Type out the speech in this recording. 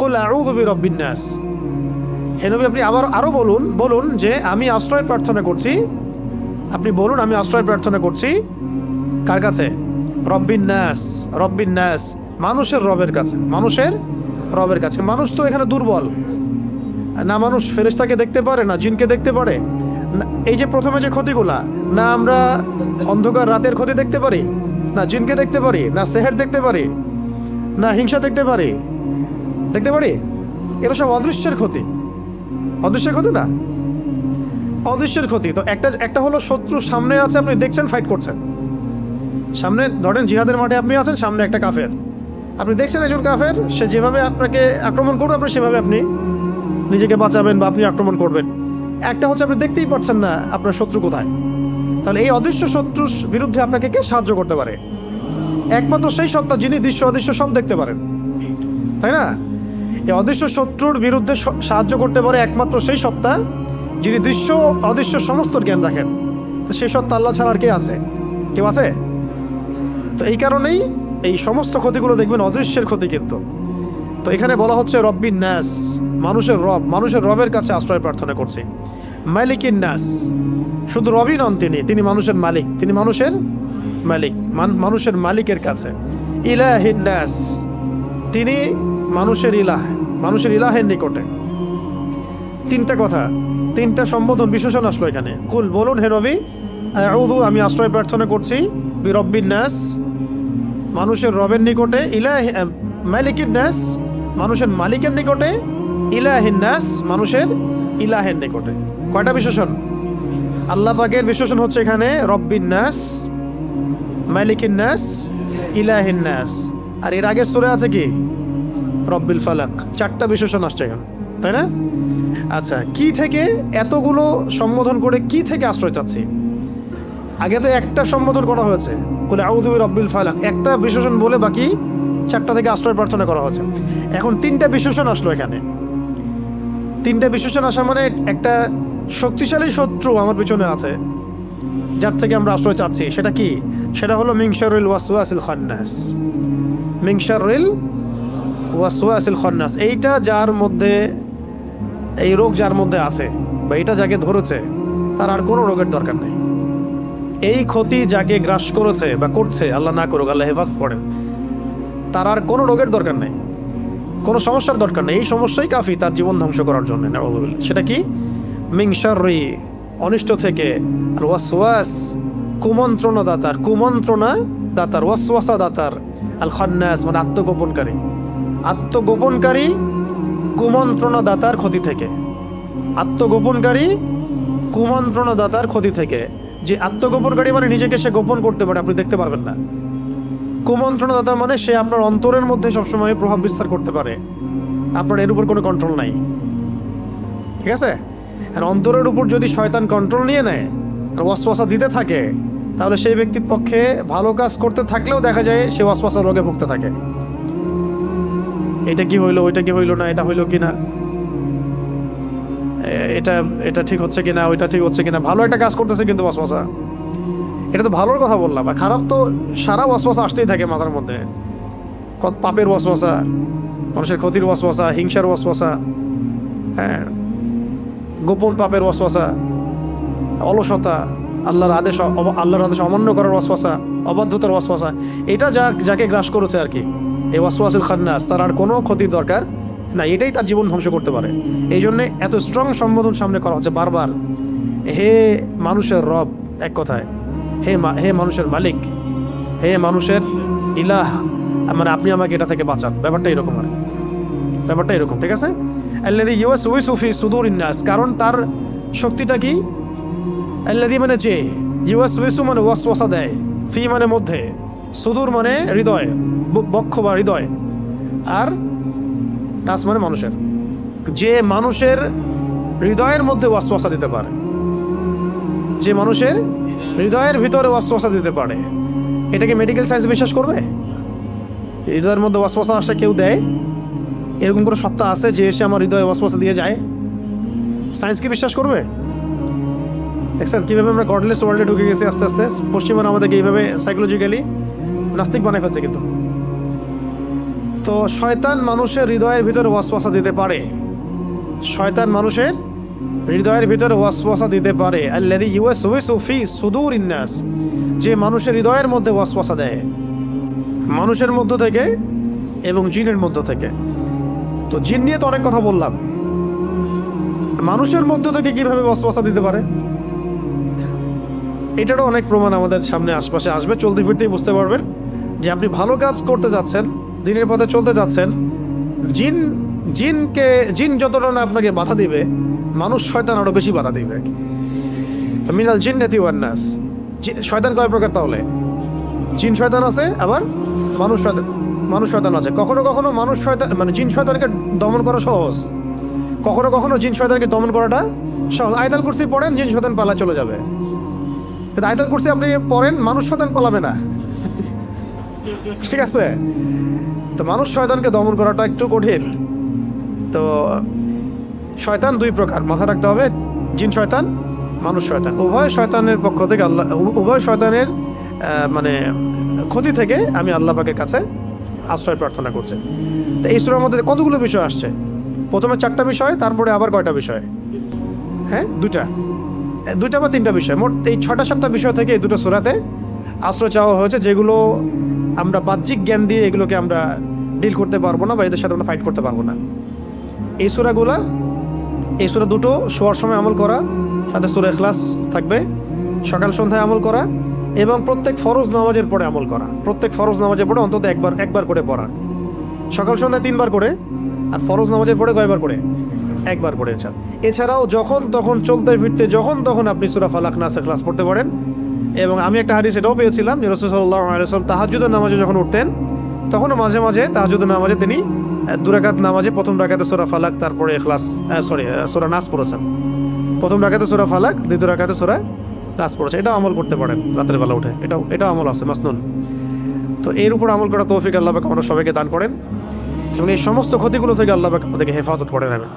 কুল আউযু বিরাব্বিন নাস। হে নবী, আপনি আবার আরও বলুন বলুন যে আমি আশ্রয় প্রার্থনা করছি। আপনি বলুন, আমি আশ্রয় প্রার্থনা করছি। কার কাছে? রব্বিন নাস রব্বিন নাস। মানুষের রবের কাছে, মানুষের রবের কাছে। মানুষ তো এখানে দুর্বল। না মানুষ ফেরেশতাকে দেখতে পারে, না জিনকে দেখতে পারে। এই যে প্রথমে যে ক্ষতিগুলা, না আমরা অন্ধকার রাতের ক্ষতি দেখতে পারি, না জিনকে দেখতে পারি, না সেহের দেখতে পারি, না হিংসা দেখতে পারি দেখতে পারি? এরা সব অদৃশ্যের ক্ষতি। অদৃশ্যের ক্ষতি না? অদৃশ্যের ক্ষতি। তো একটা একটা হলো শত্রু সামনে আছে, আপনি দেখছেন ফাইট করছেন। সামনে, ধরেন জিহাদের মাঠে আপনি আছেন, সামনে একটা কাফের। আপনি দেখছেন একজন কাফের, সে যেভাবে আপনাকে আক্রমণ করবে, আপনি সেভাবে আপনি নিজেকে বাঁচাবেন বা আপনি আক্রমণ করবেন। একটা হচ্ছে আপনি দেখতেই পাচ্ছেন না, আপনার শত্রু কোথায়। তাহলে এই অদৃশ্য শত্রুর বিরুদ্ধে আপনাকে কে সাহায্য করতে পারে? একমাত্র সেই সত্তা যিনি দৃশ্য অদৃশ্য সব দেখতে পারেন। তাই না? এই অদৃশ্য শত্রুর বিরুদ্ধে সাহায্য করতে পারে একমাত্র সেই সত্তা, যিনি দৃশ্য অদৃশ্য সমস্ত জ্ঞান রাখেন। তো সেই সত্তা আল্লাহ ছাড়া আর কে আছে? কেউ আছে? তো এই কারণেই এই সমস্ত ক্ষতিগুলো দেখবেন অদৃশ্যের ক্ষতি কিন্তু। তো এখানে বলা হচ্ছে রব্বিন নাস, মানুষের রব, মানুষের রবের কাছে আশ্রয় প্রার্থনা করছি। মালিকিন ন্যাস শুধু রবই নন তিনি তিনি মানুষের মালিক, তিনি মানুষের মালিক মানুষের মালিকের কাছে। ইলাহিন নাস, তিনি মানুষের ইলাহ, মানুষের ইলাহের নিকটে। তিনটা কথা, তিনটা সম্বোধন বিশেষণ আসলো এখানে। কুল, বলুন হে রবি আমি আশ্রয় প্রার্থনা করছি বি রব্বিন নাস, মানুষের রবের নিকটে, ইলাহ মালিকিন নাস, মানুষের মালিকের নিকটে, ইলাহিন নাস, মানুষের ইলাহের নিকটে। কয়টা বিশেষণ? আল্লাহ পাকের বিশেষণ হচ্ছে এখানে, রব্বিন নাস, মালিকিন নাস, ইলাহিন নাস। আর এর আগের সুরে আছে কি? রব্বিল ফালাক। চারটা বিশেষণ আসছে এখানে, তাই না? আচ্ছা কি থেকে এতগুলো সম্বোধন করে কি থেকে আশ্রয় চাচ্ছি? আগে তো একটা সম্বোধন করা হয়েছে বলে আউদুবি রব্বিল ফালাক। একটা বিশেষণ বলে বাকি চারটা থেকে আশ্রয় প্রার্থনা করা হয়েছে। এখন তিনটা বিশেষণ আসলো এখানে। তিনটা বিশেষণ আসা মানে একটা শক্তিশালী শত্রু আমার পিছনে আছে, যার থেকে আমরা আশ্রয় চাচ্ছি। সেটা কি? সেটা হলো মিংসারুল ওয়াসওয়াসিল খান্নাস। মিংসারুল ওয়াসওয়াসিল খান্নাস, এইটা যার মধ্যে, এই রোগ যার মধ্যে আছে বা এটা যাকে ধরেছে, তার আর কোনো রোগের দরকার নেই। এই ক্ষতি যাকে গ্রাস করেছে বা করছে, আল্লাহ না করুক, আল্লাহ হেফাজত করেন। তার আর কোনো রোগের দরকার নেই। কোনো সমস্যার দরকার নেই। এই সমস্যাই কাফি তার জীবন ধ্বংস করার জন্য। সেটা কি? মিংসারি অনিষ্ট থেকে। আর ওয়াসওয়াস কুমন্ত্রণা দাতার কুমন্ত্রণা দাতার ওয়াসওয়াসা দাতার আল খান্নাস মানে আত্মগোপনকারী। আত্মগোপনকারী কুমন্ত্রণা দাতার ক্ষতি থেকে। আত্মগোপনকারী কুমন্ত্রণা দাতার ক্ষতি থেকে। যে আত্মগোপনকারী মানে নিজেকে সে গোপন করতে পারে, আপনি দেখতে পারবেন না। কুমন্ত্রণাদাতা মানে সে আপনার অন্তরের মধ্যে সবসময় প্রভাব বিস্তার করতে পারে। আপনার এর উপর কোনো কন্ট্রোল নাই। ঠিক আছে? আর অন্তরের উপর যদি শয়তান কন্ট্রোল নিয়ে নেয়, আর ওয়াসওয়াসা দিতে থাকে, তাহলে সেই ব্যক্তির পক্ষে ভালো কাজ করতে থাকলেও দেখা যায় সে ওয়াসওয়াসা রোগে ভুগতে থাকে। এটা কি হইল, ওইটা কি হইল না, এটা হইল কি না এটা এটা ঠিক হচ্ছে কিনা, ওইটা ঠিক হচ্ছে কিনা? ভালো একটা কাজ করতেছে কিন্তু ওয়াসওয়াসা এটা তো ভালোর কথা বললাম, আর খারাপ তো সারা ওয়াসওয়াসা আসতেই থাকে মাথার মধ্যে। পাপের ওয়াসওয়াসা মানুষের ক্ষতির ওয়াসওয়াসা হিংসার ওয়াসওয়াসা হ্যাঁ। গোপন পাপের ওয়াসওয়াসা অলসতা, আল্লাহর আদেশ আল্লাহর আদেশ অমান্য করার ওয়াসওয়াসা অবাধ্যতার ওয়াসওয়াসা এটা যা, যাকে গ্রাস করেছে আর কি। এই ওয়াসওয়াসিল খান্নাস, তার আর কোনো ক্ষতির দরকার না এটাই তার জীবন ধ্বংস করতে পারে। এই জন্যে এত স্ট্রং সম্বোধন সামনে করা হচ্ছে বারবার। হে মানুষের রব, এক কথায়, হে হে মানুষের মালিক, হে মানুষের ইলাহ মানে আপনি আমাকে এটা থেকে বাঁচান। ব্যাপারটা এরকম আর ব্যাপারটা এরকম, ঠিক আছে? আল্লাদি ইউএস উই সুফি সুদুর ইন্নাস কারণ তার শক্তিটা কি? আল্লাদি মানে যে ইউএস উইসু মানে ওয়াসওয়াসা দেয়, ফি মানে মধ্যে, সুদূর মানে হৃদয়। বক্ষ বা হৃদয় আর নাস মানে মানুষের। যে মানুষের হৃদয়ের মধ্যে ওয়াসওয়াসা দিতে পারে, যে মানুষের হৃদয়ের ভিতরে ওয়াসওয়াসা দিতে পারে এটাকে মেডিকেল সায়েন্স বিশ্বাস করবে? হৃদয়ের মধ্যে ওয়াসওয়াসা আসে কেউ দেয়? এরকম কোনো সত্তা আছে যে এসে আমার হৃদয়ে ওয়াসওয়াসা দিয়ে যায়? সায়েন্সকে বিশ্বাস করবে? দেখছেন, কীভাবে আমরা গডলেস ওয়ার্ল্ডে ঢুকে গেছি আস্তে আস্তে? পশ্চিমবঙ্গ আমাদেরকে এইভাবে সাইকোলজিক্যালি নাস্তিক বানাই ফেলছে কিন্তু। তো শয়তান মানুষের হৃদয়ের ভিতরে ওয়াসওয়াসা দিতে পারে। শয়তান মানুষের হৃদয়ের ভিতরে ওয়াসওয়াসা দিতে পারে। আল্লাদি ইউএসউইসু ফি সুদূর ইন্নাস যে মানুষের হৃদয়ের মধ্যে ওয়াসওয়াসা দেয়। মানুষের মধ্য থেকে এবং জিনের মধ্য থেকে। তো জিন নিয়ে তো অনেক কথা বললাম। মানুষের মধ্য থেকে কীভাবে ওয়াসওয়াসা দিতে পারে? এটারও অনেক প্রমাণ আমাদের সামনে আশপাশে আসবে। চলতে ফিরতেই বুঝতে পারবেন যে আপনি ভালো কাজ করতে যাচ্ছেন দিনের পথে চলতে যাচ্ছেন, জিন, জিনকে, জিন যতটা না আপনাকে বাধা দিবে, মানুষ শয়তান আরও বেশি বাধা দিবে। মিনাল জিন নেতি ওয়ান্নাস শয়তান কয় প্রকার তাহলে? জিন শয়তান আছে, আবার মানুষ শয়তান মানুষ শয়তান আছে। কখনো কখনো মানুষ শয়তান মানে জিন শয়তানকে দমন করা সহজ। কখনো কখনো জিন শয়তানকে দমন করাটা সহজ। আয়তাল কুরসি পড়েন, জিন শয়তান পালা চলে যাবে। কিন্তু আয়তাল কুরসি আপনি পড়েন, মানুষ শয়তান পালাবে না। ঠিক আছে? তো মানুষ শয়তানকে দমন করাটা একটু কঠিন। তো শয়তান দুই প্রকার, মাথা রাখতে হবে, জিন শয়তান, মানুষ শয়তান। উভয় শয়তানের পক্ষ থেকে আল্লাহ উভয় শয়তানের মানে ক্ষতি থেকে আমি আল্লাহ পাকের কাছে আশ্রয় প্রার্থনা করছি। তো এই সুরের মধ্যে কতগুলো বিষয় আসছে? প্রথমে চারটা বিষয়, তারপরে আবার কয়টা বিষয়? হ্যাঁ দুটা দুটা বা তিনটা বিষয়। মোট এই ছটা সাতটা বিষয় থেকে এই দুটো সুরাতে আশ্রয় চাওয়া হয়েছে, যেগুলো আমরা বাহ্যিক জ্ঞান দিয়ে এগুলোকে আমরা ডিল করতে পারব না বা এদের সাথে আমরা ফাইট করতে পারব না। এই সুরাগুলা, এই সুরা দুটো শোয়ার সময় আমল করা, সাথে সুরা এখলাস থাকবে, সকাল সন্ধ্যায় আমল করা এবং প্রত্যেক ফরজ নামাজের পরে আমল করা। প্রত্যেক ফরজ নামাজের পরে অন্তত একবার একবার করে পড়া। সকাল সন্ধ্যায় তিনবার করে আর ফরজ নামাজের পরে কয়বার করে? একবার করে এছাড়া এছাড়াও যখন তখন চলতে ফিরতে, যখন তখন আপনি সুরা ফালাক নাস ক্লাস পড়তে পারেন। এবং আমি একটা হাদিস এটাও পেয়েছিলাম যে রসুল সাল্লাহ তাহাজুদের নামাজে যখন উঠতেন, তখনও মাঝে মাঝে তাহাজুদের নামাজে তিনি দুরাকাত নামাজে প্রথম রাকাতে সোরা ফালাক, তারপরে এখলাস সরি সোরা নাস পড়েছেন। প্রথম রাকাতে সোরা ফালাক, দ্বিতীয় রাকাতে সোরা নাস পড়েছে এটা আমল করতে পারেন রাতের বেলা উঠে। এটাও এটা আমল আছে, মাসনুন। তো এর উপর আমল করা তৌফিক আল্লাহ আমরা সবাইকে দান করেন এবং এই সমস্ত ক্ষতিগুলো থেকে আল্লাহ আমাদেরকে হেফাজত করে নেবেন